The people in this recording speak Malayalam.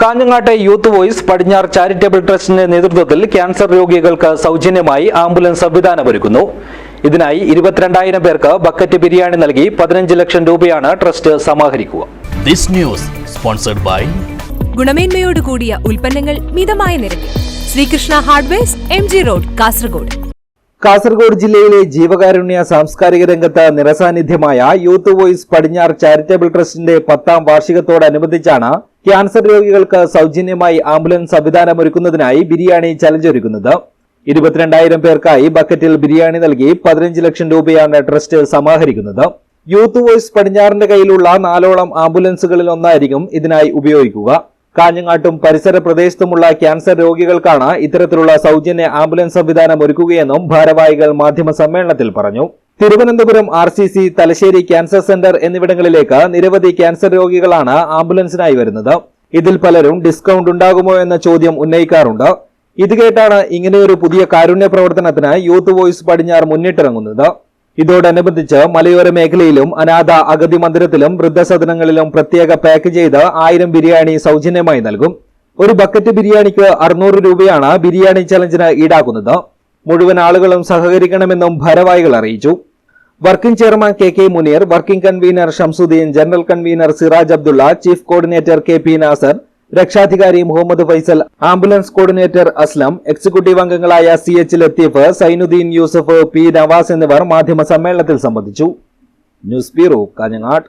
കാഞ്ഞങ്ങാട്ടെ യൂത്ത് വോയിസ് പടിഞ്ഞാർ ചാരിറ്റബിൾ ട്രസ്റ്റിന്റെ നേതൃത്വത്തിൽ ക്യാൻസർ രോഗികൾക്ക് സൗജന്യമായി ആംബുലൻസ് സംവിധാനമൊരുക്കുന്നു. ഇതിനായി ഇരുപത്തിരണ്ടായിരം പേർക്ക് ബക്കറ്റ് ബിരിയാണി നൽകി പതിനഞ്ച് ലക്ഷം രൂപയാണ് ട്രസ്റ്റ് സമാഹരിക്കുക. This news sponsored by ഗുണമേന്മയോട് കൂടിയ ഉൽപ്പന്നങ്ങൾ മിതമായ നിരക്കിൽ. Sreekrishna hardware M G road Kasaragod. Kasaragod ജില്ലയിലെ ജീവകാരുണ്യ സാംസ്കാരിക രംഗത്ത് നിറസാന്നിധ്യമായ യൂത്ത് വോയിസ് പടിഞ്ഞാർ ചാരിറ്റബിൾ ട്രസ്റ്റിന്റെ പത്താം വാർഷികത്തോടനുബന്ധിച്ചാണ് ക്യാൻസർ രോഗികൾക്ക് സൗജന്യമായി ആംബുലൻസ് സംവിധാനമൊരുക്കുന്നതിനായി ബിരിയാണി ചലഞ്ച് ഒരുക്കുന്നത്. ഇരുപത്തിരണ്ടായിരം പേർക്കായി ബക്കറ്റിൽ ബിരിയാണി നൽകി പതിനഞ്ച് ലക്ഷം രൂപയാണ് ട്രസ്റ്റ് സമാഹരിക്കുന്നത്. യൂത്ത് വോയിസ് പടിഞ്ഞാറിന്റെ കയ്യിലുള്ള നാലോളം ആംബുലൻസുകളിൽ ഒന്നായിരിക്കും ഇതിനായി ഉപയോഗിക്കുക. കാഞ്ഞങ്ങാട്ടും പരിസര പ്രദേശത്തുമുള്ള ക്യാൻസർ രോഗികൾക്കാണ് ഇത്തരത്തിലുള്ള സൗജന്യ ആംബുലൻസ് സംവിധാനം ഒരുക്കുകയെന്നും ഭാരവാഹികൾ മാധ്യമ സമ്മേളനത്തിൽ പറഞ്ഞു. Thiruvananthapuram R C C Thalassery cancer centre എന്നിവിടങ്ങളിലേക്ക് നിരവധി ക്യാൻസർ രോഗികളാണ് ആംബുലൻസിനായി വരുന്നത്. ഇതിൽ പലരും ഡിസ്കൗണ്ട് ഉണ്ടാകുമോ എന്ന ചോദ്യം ഉന്നയിക്കാറുണ്ട്. ഇത് കേട്ടാണ് ഇങ്ങനെയൊരു പുതിയ കാരുണ്യ പ്രവർത്തനത്തിന് യൂത്ത് വോയിസ് പടിഞ്ഞാറ് മുന്നിട്ടിറങ്ങുന്നത്. ഇതോടനുബന്ധിച്ച് മലയോര മേഖലയിലും അനാഥ അഗതി മന്ദിരത്തിലും വൃദ്ധസദനങ്ങളിലും പ്രത്യേക പാക്ക് ചെയ്ത് ആയിരം ബിരിയാണി സൗജന്യമായി നൽകും. ഒരു ബക്കറ്റ് ബിരിയാണിക്ക് അറുന്നൂറ് രൂപയാണ് ബിരിയാണി ചലഞ്ചിന് ഈടാക്കുന്നത്. മുഴുവൻ ആളുകളും സഹകരിക്കണമെന്നും ഭാരവാഹികൾ അറിയിച്ചു. Working chairman K K Muneer working convener Shamsuddin general convener Siraj Abdulla chief coordinator K P Nasar രക്ഷാധികാരി Muhammad Faisal ambulance coordinator Aslam executive അംഗങ്ങളായ C H Latheef Sainuddin Yusuf P Navas എന്നിവർ മാധ്യമ സമ്മേളനത്തിൽ സംബന്ധിച്ചു. News bureau Kanhangad.